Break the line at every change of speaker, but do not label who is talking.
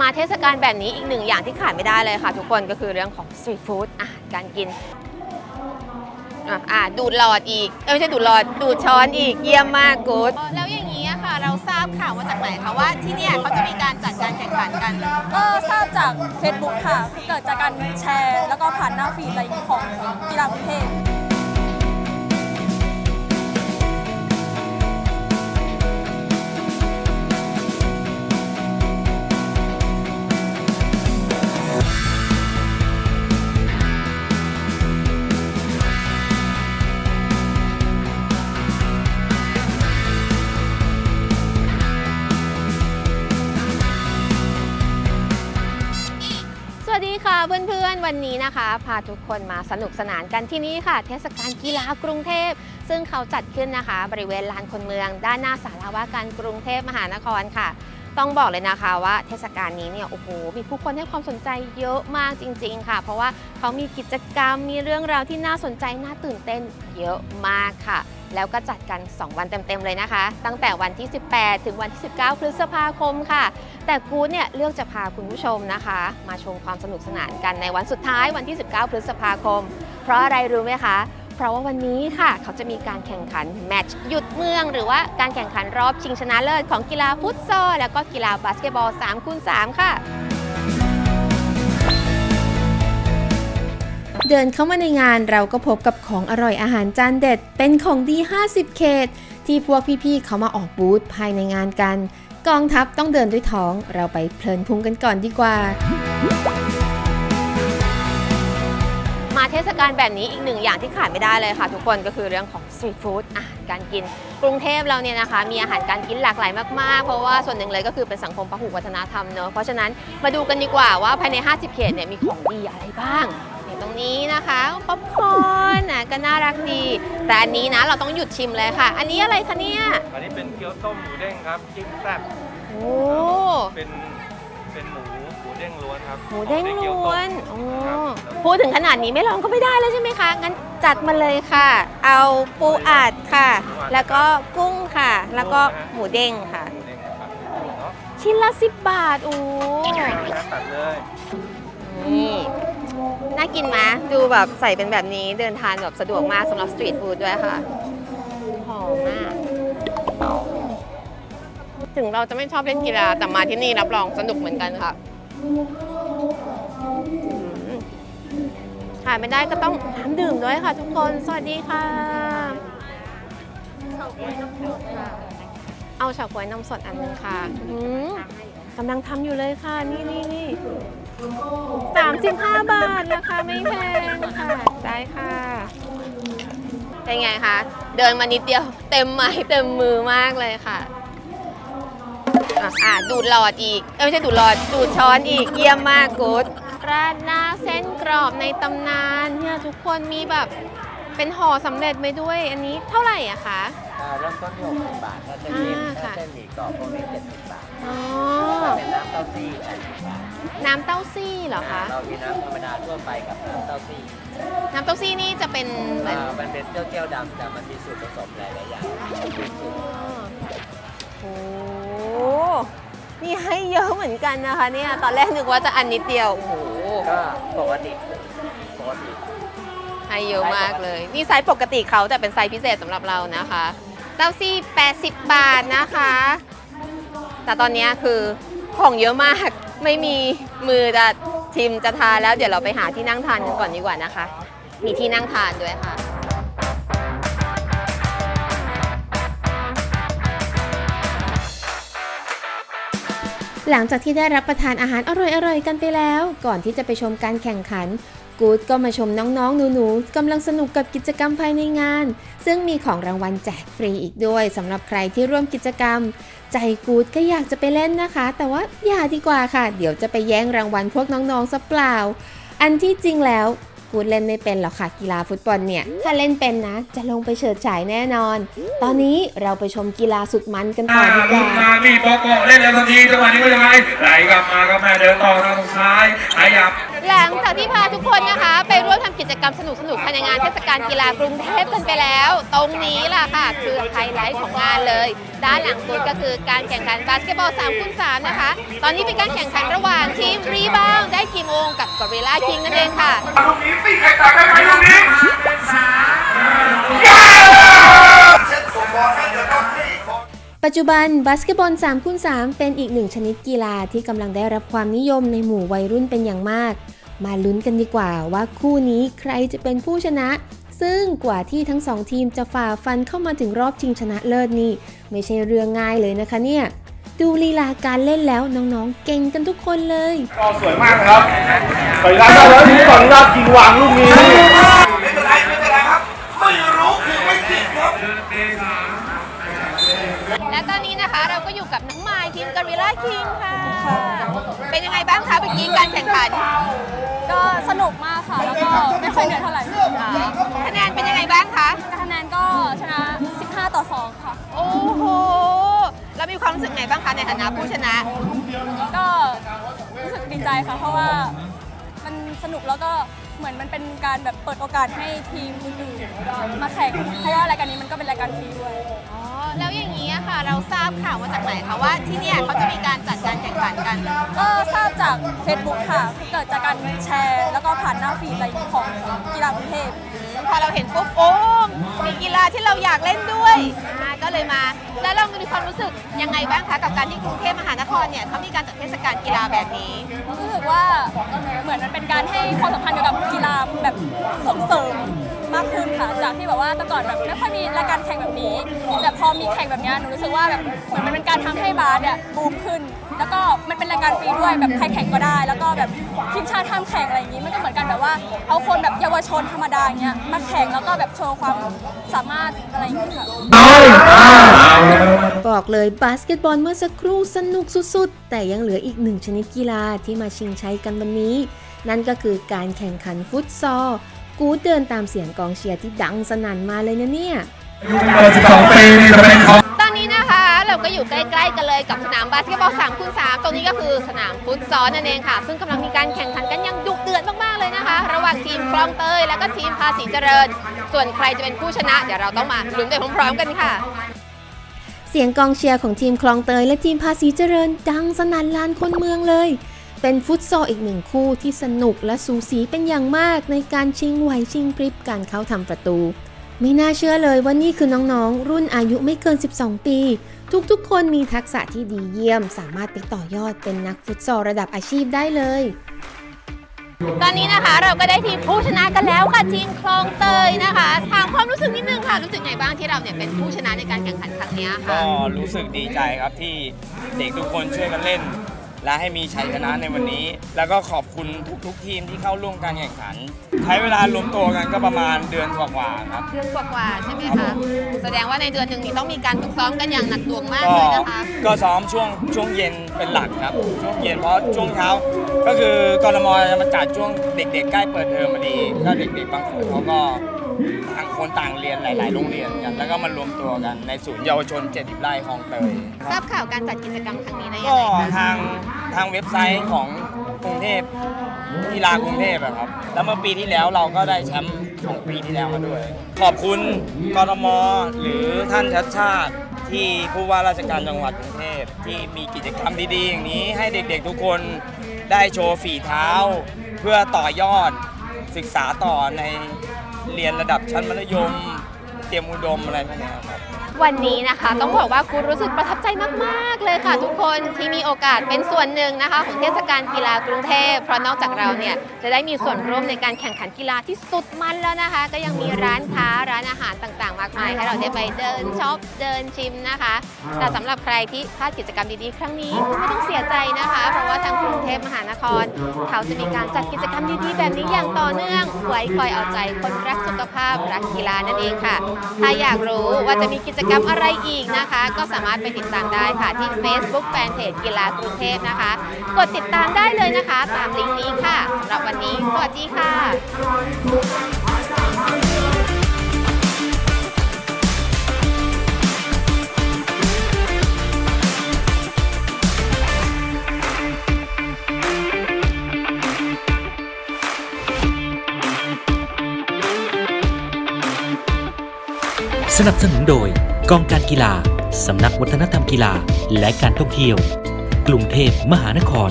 มาเทศกาลแบบนี้อีกหนึ่งอย่างที่ขาดไม่ได้เลยค่ะ ทุกคนก็คือเรื่องของสตรีทฟู้ดอาหารการกินอะอะดูดหลอดอีกเอ้ยไม่ใช่ดูดหลอดดูดช้อนอีกเยี่ยมมากกูด
แล้วอย่างนี้อะค่ะ เราทราบข่าวมาจากไหนคะว่าที่เนี่ยเขาจะมีการจัดการแข่งขันกัน
ก็ทราบจาก Facebook ค่ะ เกิดจากการแชร์ แล้วก็ผ่านหน้าฟีดอะไรของกีฬากรุงเทพ
วันนี้นะคะ พาทุกคนมาสนุกสนานกันที่นี่ค่ะ เทศกาลกีฬากรุงเทพ ซึ่งเขาจัดขึ้นนะคะ บริเวณลานคนเมือง ด้านหน้าสาราว่าการกรุงเทพมหานครค่ะ ต้องบอกเลยนะคะว่าเทศกาลนี้เนี่ยโอ้โหมีผู้คนให้ความสนใจเยอะมากจริง ๆ ค่ะ เพราะว่าเขามีกิจกรรมมีเรื่องราวที่น่าสนใจน่าตื่นเต้นเยอะมากค่ะ แล้วก็จัดกัน 2 วันเต็ม ๆ เลยนะคะ ตั้งแต่วันที่ 18 ถึงวันที่ 19 พฤษภาคมค่ะ แต่กูดเนี่ยเลือกจะพาคุณผู้ชมนะคะ มาชมความสนุกสนานกันในวันสุดท้ายวันที่ 19 พฤษภาคม เพราะอะไรรู้ไหมคะ เพราะว่าวันนี้ค่ะ เขาจะมีการแข่งขันแมตช์หยุดเมือง หรือว่าการแข่งขันรอบชิงชนะเลิศของกีฬาฟุตซอลแล้วก็กีฬาบาสเกตบอล3คูณ3ค่ะ เดินเข้ามาในงานเราก็พบกับของอร่อยอาหารจานเด็ด เป็นของดี 50 เขต ที่พวกพี่ๆเขามาออกบูธภายในงานกัน กองทัพต้องเดินด้วยท้อง เราไปเพลินพุงกันก่อนดีกว่า มาเทศกาลแบบนี้อีกหนึ่งอย่างที่ขาดไม่ได้เลยค่ะ ทุกคนก็คือเรื่องของสตรีทฟู้ดอาหารการกิน กรุงเทพเราเนี่ยนะคะ มีอาหารการกินหลากหลายมากๆ เพราะว่าส่วนหนึ่งเลยก็คือเป็นสังคมพหุวัฒนธรรมเนอะเพราะฉะนั้นมาดูกันดีกว่าว่าภายใน 50 เขตเนี่ยมีของดีอะไรบ้างอย่าง ตรงนี้นะคะป๊อปคอร์นนะก็น่ารักดี แต่อันนี้นะเราต้องหยุดชิมเลยค่ะ อันนี้อะไรคะเนี่ย
อันนี้เป็นเกี๊ยวต้มหมูเด้งครับจิ้มแซ่บ
โอ้
เป็นเป็นหมูหมูเด้งล้วนครับ
หมูเด้ง
หมูกี๊
ล้
ยว
ว
ต้
น
ม
โอ้
ครับ
พูดถึงขนาดนี้ไม่ลองก็ไม่ได้แล้วใช่ไหมคะ งั้นจัดมาเลยค่ะ เอาปูอัดค่ะ แล้วก็กุ้งค่ะ แล้วก็หมูเด้งค่ะ
หมูเด้งครับเนาะ
ชิ้นละ10บาทโอ้
น้ำตัดเลย
นี่ น่ากินไหมดูแบบใส่เป็นแบบนี้เดินทานแบบสะดวกมากสำหรับสตรีทฟู้ดด้วยค่ะ หอมมาก ถึงเราจะไม่ชอบเล่นกีฬาแต่มาที่นี่รับรองสนุกเหมือนกันค่ะอืมขายไม่ได้ก็ต้องน้ำดื่มด้วยค่ะทุกคน สวัสดีค่ะ เอาเฉาก๊วยนมสดอันนึงค่ะกำลังทำอยู่เลยค่ะ นี่นี่นี่ สามสิบห้าบาทนะคะไม่แพงค่ะ ได้ค่ะ เป็นไงคะ เดินมานิดเดียว เต็มไม้เต็มมือมากเลยค่ะ อะอะดูดหลอดอีก เอ้ยไม่ใช่ดูดหลอด ดูดช้อนอีก เยี่ยมมากกูดราดหน้าเส้นกรอบในตำนานเนี่ยทุกคนมีแบบเป็นห่อสำเร็จไปด้วย อันนี้เท่าไหร่อะคะ
อ่าเริ่มต้นที่60บาทถ้าเส้นนิ่ม
อ่า
ถ้า
ค่ะ
เส้น หมี่กรอบพวกนี้70บาท
อ๋อ
ถ้าเป็นน้ำเต้าซี่80บาท
น้ำเต้าซี่เหรอคะ
เรามีน้ำธรรมดาทั่วไปกับน้ำเต้าซี่
น้ำเต้าซี่นี่จะเป็นเหมือน
อ่ามันเป็นเจ้าแก้วดำแต่มันมีสูตรผสมหลายๆอย่างสูตร
โอ้โหนี่ให้เยอะเหมือนกันนะคะเนี่ย ตอนแรกนึกว่าจะอันนิดเดียว โอ้โห
ก็ปกติปกติ
ให้เยอะมากเลย นี่ไซส์ปกติเขาแต่เป็นไซส์พิเศษสำหรับเรานะคะ เต้าซี่ 80 บาทนะคะ แต่ตอนนี้คือของเยอะมากไม่มีมือจะชิมจะทานแล้วเดี๋ยวเราไปหาที่นั่งทานกันก่อนดีกว่านะคะ มีที่นั่งทานด้วยค่ะหลังจากที่ได้รับประทานอาหารอร่อยๆกันไปแล้ว ก่อนที่จะไปชมการแข่งขัน กูดก็มาชมน้องๆ หนูๆกำลังสนุกกับกิจกรรมภายในงาน ซึ่งมีของรางวัลแจกฟรีอีกด้วยสำหรับใครที่ร่วมกิจกรรม ใจกูดก็อยากจะไปเล่นนะคะ แต่ว่าอย่าดีกว่าค่ะ เดี๋ยวจะไปแย่งรางวัลพวกน้องๆซะเปล่า อันที่จริงแล้วกูดเล่นไม่เป็นหรอกค่ะกีฬาฟุตบอลเนี่ย ถ้าเล่นเป็นนะ จะลงไปเฉิดฉายแน่นอน ตอนนี้เราไปชมกีฬาสุดมันกันต่อดีก
บุญ
ว่า
มามีโปโกะเล่นแล้วทันทีจังหวะนี้ว่ายังไงไหลกลับมาครับแม่เดินต่อทางซ้ายขยับ
หลังจากที่พาทุกคนนะคะ ไปร่วมทำกิจกรรมสนุกๆภายในงานเทศกาลกีฬากรุงเทพกันไปแล้ว ตรงนี้ล่ะค่ะคือไฮไลท์ของงานเลย ด้านหลังสุดก็คือการแข่งขันบาสเกตบอล3คูณ3นะคะ ตอนนี้เป็นการแข่งขันระหว่างทีมรีบาวได้กี่โมงกับกอริลลาคิงนั่นเองค่ะ
ลูกนี้ตีไข่แตกได้ไหมลูกนี้เช็ดส่งบอลให้เดี๋ยวต้องให้
ปัจจุบันบาสเกตบอล3คูณ3เป็นอีกหนึ่งชนิดกีฬาที่กำลังได้รับความนิยมในหมู่วัยรุ่นเป็นอย่างมาก มาลุ้นกันดีกว่าว่าคู่นี้ใครจะเป็นผู้ชนะ ซึ่งกว่าที่ทั้งสองทีมจะฝ่าฟันเข้ามาถึงรอบชิงชนะเลิศนี่ไม่ใช่เรื่องง่ายเลยนะคะเนี่ย ดูลีลาการเล่นแล้วน้องๆเก่งกันทุกคนเลย
ก็สวยมากนะครับขออนุญาตแล้วทีนี้ขออนุญาตยิงวางลูกนี้ไม่เป็นไรไม่เป็นไรครับ ไม่รู้คือไม่ผิดครับ
และตอนนี้นะคะเราก็อยู่กับน้องไมายทีมกอริลลาคิงค่ะ เป็นยังไงบ้างคะเมื่อกี้การแข่งขัน
ก็สนุกมากค่ะ แล้วก็ไม่ค่อยเหนื่อยเท่าไหร่
คะแนนเป็นยังไงบ้างคะ
คะแนนก็ชนะ 15 ต่อ 2 ค่ะ
โอ้โหแล้วมีความรู้สึกไงบ้างคะในฐานะผู้ชนะ
ก็รู้สึกดีใจค่ะ เพราะว่ามันสนุกแล้วก็ เหมือนมันเป็นการแบบเปิดโอกาสให้ทีมอื่นๆมาแข่งเพราะว่ารายการนี้มันก็เป็นรายการฟรีด้วย
อ๋อ แล้วอย่างนี้อะค่ะ เราทราบข่าวมาจากไหนคะว่าที่เนี่ยเขาจะมีการจัดการแข่งขันกัน
ก็ทราบจาก Facebook ค่ะคือเกิดจากการแชร์ แล้วก็ผ่านหน้าฟีดอะไรของกีฬากรุงเทพ
พอเราเห็นปุ๊บโอ้มีกีฬาที่เราอยากเล่นด้วยอ่าก็เลยมา แล้วเรามีความรู้สึกยังไงบ้างคะกับการที่กรุงเทพมหานครเนี่ยเขามีการจัดเทศกาลกีฬาแบบนี้
รู้สึก ว่าเหมือนมันเป็นการให้ความสำคัญเกี่ยวกับกีฬา ว่าแต่ก่อนแบบไม่ค่อยมีรายการแข่งแบบนี้ แต่พอมีแข่งแบบเนี้ยหนูรู้สึกว่าแบบเหมือนมันเป็นการทำให้บาสเนี่ยบูมขึ้น แล้วก็มันเป็นรายการฟรีด้วยแบบใครแข่งก็ได้ แล้วก็แบบทีมชาติห้ามแข่งอะไรอย่างนี้มันก็เหมือนกันแบบว่าเอาคนแบบเยาวชนธรรมดาอย่างเงี้ยมาแข่งแล้วก็แบบโชว์ความสามารถอะไรอย่างเงี้ยค่ะ
บอกเลยบาสเกตบอลเมื่อสักครู่สนุกสุดๆ แต่ยังเหลืออีกหนึ่งชนิดกีฬาที่มาชิงชัยกันวันนี้ นั่นก็คือการแข่งขันฟุตซอล กูดเดินตามเสียงกองเชียร์ที่ดังสนั่นมาเลยนะเนี่ย
12ปีนี่จะเป็นของ
ตอนนี้นะคะเราก็อยู่ใกล้ๆกันเลยกับสนามบาสเกตบอล3คูณ3ตรงนี้ก็คือสนามฟุตซอลนั่นเองค่ะ ซึ่งกำลังมีการแข่งขันกันอย่างดุเดือดมากๆเลยนะคะ ระหว่างทีมคลองเตยและก็ทีมภาษีเจริญ ส่วนใครจะเป็นผู้ชนะ เดี๋ยวเราต้องมาลุ้นไปพร้อมๆกันค่ะ เสียงกองเชียร์ของทีมคลองเตยและทีมภาษีเจริญดังสนั่นลานคนเมืองเลย เป็นฟุตซอลอีกหนึ่งคู่ที่สนุกและสูสีเป็นอย่างมากในการชิงไหวชิงพริบการเข้าทำประตู ไม่น่าเชื่อเลยว่านี่คือน้องๆ รุ่นอายุไม่เกิน 12 ปี ทุกๆ คนมีทักษะที่ดีเยี่ยม สามารถไปต่อยอดเป็นนักฟุตซอลระดับอาชีพได้เลย ตอนนี้นะคะเราก็ได้ทีมผู้ชนะกันแล้วค่ะทีมคลองเตยนะคะถามความรู้สึกนิดนึงค่ะ รู้สึกไงบ้างที่เราเนี่ยเป็นผู้ชนะในการแข่งขันครั้งเนี้ย
ก็
ค่ะ
รู้สึกดีใจครับที่เด็กทุกคนช่วยกันเล่น และให้มีชัยชนะในวันนี้ แล้วก็ขอบคุณทุกๆ ทีมที่เข้าร่วมการแข่งขัน ใช้เวลารวมตัวกันก็ประมาณเดือนกว่าๆครับ
เดือนกว่าๆใช่ไหม
ครั
คะ
บผม
แสดงว่าในเดือนหนึ่งนี้ต้องมีการฝึกซ้อมกันอย่างหนักหน่วงมาก
ก็
เลยนะคะ
ก็ซ้อมช่วงช่วงเย็นเป็นหลักครับ ช่วงเย็นเพราะช่วงเช้า ก็คือกรมจะมาจัดช่วงเด็ก ๆ ใกล้เปิดเทอมพอดีก็เด็ก ๆ บางคนเขาก็ ต่างคนต่างเรียนหลาย ๆ โรงเรียนกัน แล้วก็มารวมตัวกันในศูนย์เยาวชน 70 ไร่คลองเตย
ทราบข่าวการจัดกิจกรรมครั้งนี้ได้ยัง
ก็
ไงคะ
ทางทางเว็บไซต์ของกรุงเทพกีฬากรุงเทพอะครับ แล้วเมื่อปีที่แล้วเราก็ได้แชมป์ของปีที่แล้วมาด้วย ขอบคุณกรมหรือท่านชัดชาติที่ผู้ว่าราชการจังหวัดกรุงเทพที่มีกิจกรรมดี ๆ อย่างนี้ ให้เด็ก ๆ ทุกคนได้โชว์ฝีเท้า เพื่อต่อยอดศึกษาต่อใน เรียนระดับชั้นมัธยม เตรียมอุดมอะไรพวกเนี้ยครับ
วันนี้นะคะ ต้องบอกว่ากูรู้สึกประทับใจมาก ๆ เลยค่ะ ทุกคนที่มีโอกาสเป็นส่วนหนึ่งนะคะ ของเทศกาลกีฬากรุงเทพเพราะนอกจากเราเนี่ยจะได้มีส่วนร่วมในการแข่งขันกีฬาที่สุดมันแล้วนะคะ ก็ยังมีร้านค้าร้านอาหารต่างๆ มากมายให้เราได้ไปเดินช็อปเดินชิมนะคะ แต่สำหรับใครที่พลาดกิจกรรมดีๆ ครั้งนี้ไม่ต้องเสียใจนะคะ เพราะว่าทางกรุงเทพมหานคร เขาจะมีการจัดกิจกรรมดีๆ แบบนี้อย่างต่อเนื่องไว้คอยเอาใจคนรักสุขภาพรักกีฬานั่นเองค่ะ ถ้าอยากรู้ว่าจะมีกิจกรรมอะไรอีกนะคะ ก็สามารถไปติดตามได้ค่ะที่ Facebook Fanpage กีฬากรุงเทพนะคะ กดติดตามได้เลยนะคะ ตามลิงก์นี้ค่ะสำหรับวันนี้ สวัสดีค่ะ
สนับสนุนโดย กองการกีฬา สำนักวัฒนธรรมกีฬา และการท่องเที่ยว กรุงเทพมหานคร